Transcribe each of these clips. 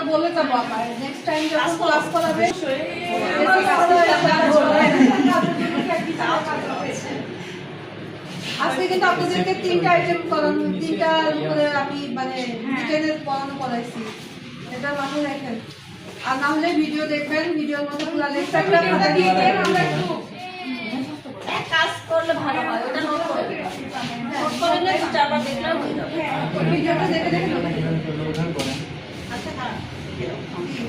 আমরা বলে যাব আবার। নেক্সট টাইম যখন ক্লাস করাবে আজকে কিন্তু আপনাদেরকে তিনটা আইটেম করানো তিনটার উপরে আমি মানে ডিটেইলে পড়ানো পড়াইছি এটা মাথায় রাখেন আর না হলে ভিডিও দেখবেন ভিডিওর মধ্যে পুরো লেকচারটা খাতা দিয়ে দেন আমরা একটু। এক কাজ করলে ভালো হয় ওটা নোট করে। নোট করে নিয়ে আবার দেখলেও হয়ে ভিডিওটা দেখে দেখে নেবেন আচ্ছা হ্যাঁ হ্যাঁ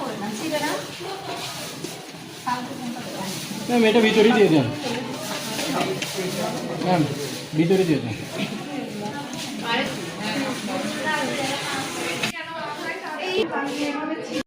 করে না ছিঁড়ে না ম্যাম এটা ভিতরেই দিয়ে দেন। ম্যাম ভিতরে দিয়ে দেন। এই পানি এভাবে